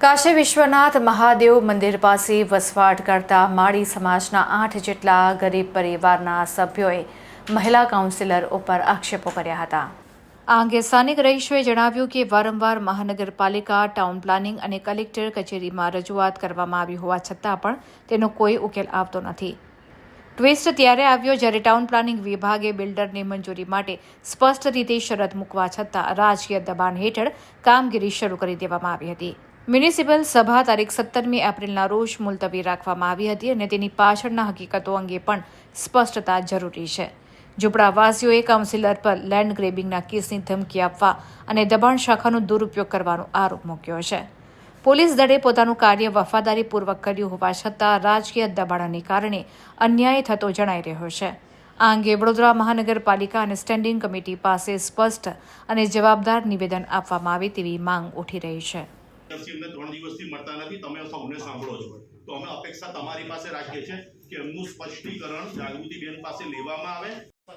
કાશી વિશ્વનાથ મહાદેવ મંદિર પાસે વસવાટ કરતા માળી સમાજના આઠ જેટલા ગરીબ પરિવારના સભ્યોએ મહિલા કાઉન્સિલર ઉપર આક્ષેપો કર્યા હતા. આ અંગે સ્થાનિક રહીશોએ જણાવ્યું કે વારંવાર મહાનગરપાલિકા, ટાઉન પ્લાનિંગ અને કલેક્ટર કચેરીમાં રજૂઆત કરવામાં આવી હોવા છતાં પણ તેનો કોઈ ઉકેલ આવતો નથી. ટ્વિસ્ટ ત્યારે આવ્યો જ્યારે ટાઉન પ્લાનિંગ વિભાગે બિલ્ડરની મંજૂરી માટે સ્પષ્ટ રીતે શરત મૂકવા છતાં રાજકીય દબાણ હેઠળ કામગીરી શરૂ કરી દેવામાં આવી હતી. મ્યુનિસિપલ સભા તારીખ સત્તરમી એપ્રિલના રોજ મુલતવી રાખવામાં આવી હતી અને તેની પાછળના હકીકતો અંગે પણ સ્પષ્ટતા જરૂરી છે. ઝૂંપડાવાસીઓએ કાઉન્સિલર પર લેન્ડ ગ્રેબિંગના કેસની ધમકી આપવા અને દબાણ શાખાનો દુરુપયોગ કરવાનો આરોપ મૂક્યો છે. પોલીસ દળે પોતાનું કાર્ય વફાદારીપૂર્વક કર્યું હોવા છતાં રાજકીય દબાણને કારણે અન્યાય થતો જણાઈ રહ્યો છે. આ અંગે વડોદરા મહાનગરપાલિકા અને સ્ટેન્ડિંગ કમિટી પાસે સ્પષ્ટ અને જવાબદાર નિવેદન આપવામાં આવે તેવી માંગ ઉઠી રહી છે. દિવસથી ત્રણ દિવસથી મળતા નથી, તમે સૌને સાંભળો છો. તો અમે અપેક્ષા તમારી પાસે રાખીએ છીએ કે એમનું સ્પષ્ટીકરણ જાગૃતિબેન પાસે લેવામાં આવે.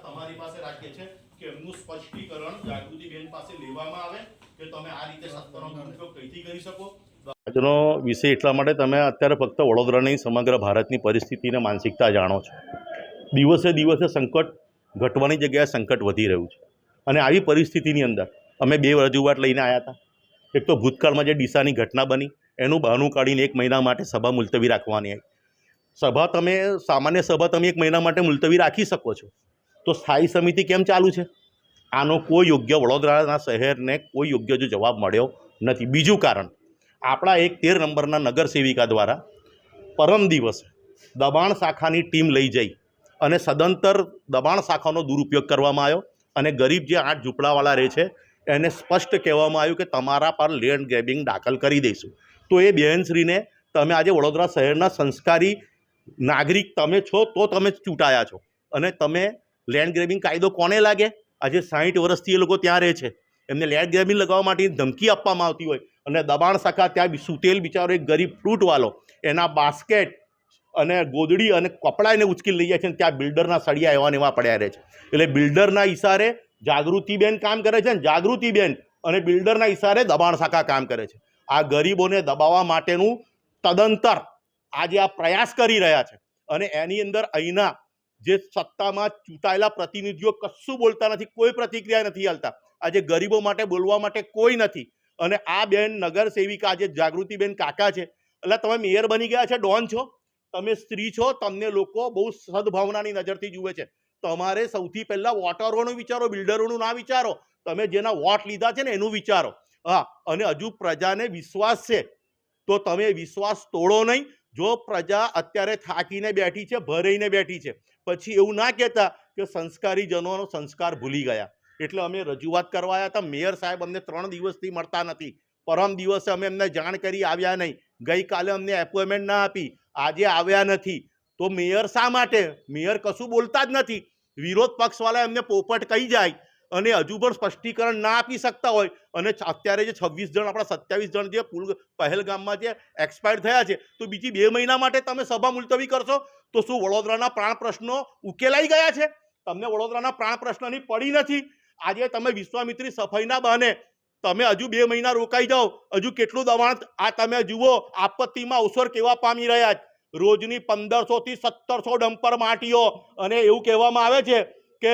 તમારી પાસે રાખીએ છીએ કે એમનું સ્પષ્ટીકરણ જાગૃતિબેન પાસે લેવામાં આવે, કે તમે આ રીતે સત્તાનો ઉપયોગ કઈથી કરી શકો. આજનો વિષય એટલા માટે તમે અત્યારે ફક્ત વડોદરાની સમગ્ર ભારતની પરિસ્થિતિને માનસિકતા જાણો છો. દિવસે દિવસે સંકટ ઘટવાની જગ્યાએ સંકટ વધી રહ્યું છે. અને આવી પરિસ્થિતિની અંદર અમે બે રજૂઆત લઈને આવ્યા હતા. એક તો ભૂતકાળમાં જે ડીસાની ઘટના બની, એનું બહાનું કાઢીને એક મહિના માટે સભા મુલતવી રાખવાની આવી. સભા તમે, સામાન્ય સભા તમે એક મહિના માટે મુલતવી રાખી શકો છો. તો સ્થાયી સમિતિ કેમ ચાલુ છે? આનો કોઈ યોગ્ય વડોદરાના શહેરને કોઈ યોગ્ય જો જવાબ મળ્યો નથી. બીજું કારણ, આપણા એક તેર નંબરના નગર સેવિકા દ્વારા પરમ દિવસે દબાણ શાખાની ટીમ લઈ જઈ અને સદંતર દબાણ શાખાનો દુરુપયોગ કરવામાં આવ્યો અને ગરીબ જે આઠ ઝૂંપડાવાળા રહે છે એને સ્પષ્ટ કહેવામાં આવ્યું કે તમારા પર લેન્ડ ગ્રેબિંગ દાખલ કરી દઈશું. તો એ બહેનશ્રીને તમે આજે વડોદરા શહેરના સંસ્કારી નાગરિક તમે છો તો તમે ચૂંટાયા છો. અને તમે લેન્ડ ગ્રેબિંગ કાયદો કોને લાગે? આજે સાહીઠ વર્ષથી એ લોકો ત્યાં રહે છે. એમને લેન્ડ ગ્રેબિંગ લગાવવા માટે ધમકી આપવામાં આવતી હોય. અને દબાણ શાખા ત્યાં સુતેલ બિચારો એક ગરીબ ફ્રૂટવાલો એના બાસ્કેટ અને ગોદડી અને કપડાં એને ઉચકી લઈ જાય છે ત્યાં બિલ્ડરના સળિયા એવા ને એવા પડ્યા રહે છે. એટલે બિલ્ડરના ઇશારે જાગૃતિબેન કામ કરે છે ને, જાગૃતિબેન અને બિલ્ડરના ઇશારે દબાણ શાખા કામ કરે છે. આ ગરીબોને દબાવવા માટેનું તદંતર આજે આ પ્રયાસ કરી રહ્યા છે. અને એની અંદર અહીંના જે સત્તામાં ચૂંટાયેલા પ્રતિનિધિઓ કશું બોલતા નથી, કોઈ પ્રતિક્રિયા નથી હાલતા. આજે ગરીબો માટે બોલવા માટે કોઈ નથી. અને આ બેન નગર સેવિકા આજે જાગૃતિબેન કાકા છે. એટલે તમે મેયર બની ગયા છે, ડોન છો. તમે સ્ત્રી છો, તમને લોકો બહુ સદભાવનાની નજરથી જુએ છે. તમારે સૌથી પહેલાં વોટરોનું વિચારો બિલ્ડરોનું ના વિચારો. તમે જેના વોટ લીધા છે ને એનું વિચારો. હા, અને હજુ પ્રજાને વિશ્વાસ છે. તો તમે વિશ્વાસ તોડો નહીં. જો પ્રજા અત્યારે થાકીને બેઠી છે ભરાઈને બેઠી છે, પછી એવું ના કહેતા કે સંસ્કારી જનોનો સંસ્કાર ભૂલી ગયા. એટલે અમે રજૂઆત કરવા આવ્યા હતા. મેયર સાહેબ અમને ત્રણ દિવસથી મળતા નથી. પરમ દિવસે અમે એમને જાણ કરી આવ્યા નહીં. ગઈકાલે અમને એપોઇન્ટમેન્ટ ના આપી. આજે આવ્યા નથી. તો મેયર શા માટે? મેયર કશું બોલતા જ નથી. વિરોધ પક્ષવાળા એમને પોપટ કહી જાય અને હજુ પણ સ્પષ્ટીકરણ ના આપી શકતા હોય. અને અત્યારે જે છવ્વીસ જણ, આપણા સત્યાવીસ જણ જે પુલ, પહેલગામમાં જે એક્સપાયર થયા છે, તો બીજી બે મહિના માટે તમે સભા મુલતવી કરશો, તો શું વડોદરાના પ્રાણ પ્રશ્નો ઉકેલાઈ ગયા છે? તમને વડોદરાના પ્રાણ પ્રશ્નની પડી નથી. આજે તમે વિશ્વામિત્રી સફાઈના બહાને તમે હજુ બે મહિના રોકાઈ જાઓ, હજુ કેટલું દબાણ આ તમે જુઓ, આપત્તિમાં અવસર કેવા પામી રહ્યા છે? રોજની પંદરસોથી સત્તરસો ડમ્પર માટીઓ. અને એવું કહેવામાં આવે છે કે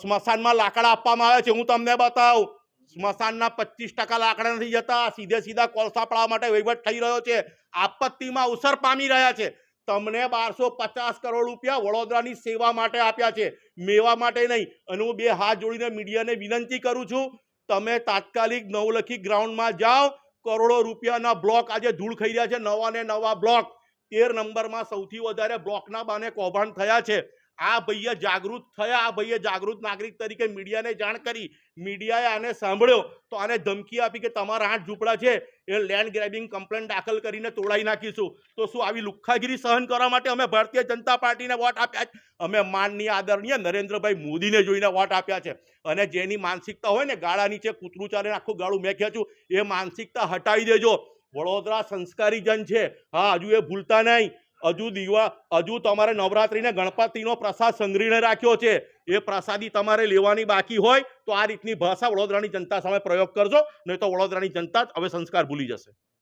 સ્મશાનમાં લાકડા આપવામાં આવે છે. હું તમને બતાવું, સ્મશાનના પચીસ ટકા લાકડા નથી જતા. સીધે સીધા કોલસા પડાવવા માટે વહીવટ થઈ રહ્યો છે. આપત્તિમાં અવસર પામી રહ્યા છે. તમને બારસો પચાસ કરોડ રૂપિયા વડોદરાની સેવા માટે આપ્યા છે. મેવા માટે નહીં. અને હું બે હાથ જોડીને મીડિયાને વિનંતી કરું છું, તમે તાત્કાલિક નવલખી ગ્રાઉન્ડમાં જાઓ. કરોડો રૂપિયાના બ્લોક આજે ધૂળ ખાઈ રહ્યા છે. નવા ને નવા બ્લોક. તેર નંબરમાં સૌથી વધારે બ્લોકના બાને કૌભાંડ થયા છે. આ ભાઈએ જાગૃત થયા, આ ભાઈએ જાગૃત નાગરિક તરીકે મીડિયાને જાણ કરી. મીડિયાએ આને સાંભળ્યો તો આને ધમકી આપી કે તમારા આઠ ઝૂંપડા છે, એ લેન્ડ ગ્રેબિંગ કમ્પ્લેન દાખલ કરીને તોડાઈ નાખીશું. તો શું આવી લુખ્ખાગીરી સહન કરવા માટે અમે ભારતીય જનતા પાર્ટીને વોટ આપ્યા છે? અમે માનનીય આદરણીય નરેન્દ્રભાઈ મોદીને જોઈને વોટ આપ્યા છે. અને જેની માનસિકતા હોય ને, ગાળા નીચે કૂતરું ચાલે આખું ગાળું મેં ખેંચું એ માનસિકતા હટાવી દેજો. વડોદરા સંસ્કારી જન છે. હા, હજુ એ ભૂલતા નહીં. હજુ દીવા, હજુ તમારે નવરાત્રિને ગણપતિનો પ્રસાદ સંગ્રહીને રાખ્યો છે. એ પ્રસાદી તમારે લેવાની બાકી હોય તો આ રીતની ભાષા વડોદરાની જનતા સામે પ્રયોગ કરજો, નહીં તો વડોદરાની જનતા હવે સંસ્કાર ભૂલી જશે.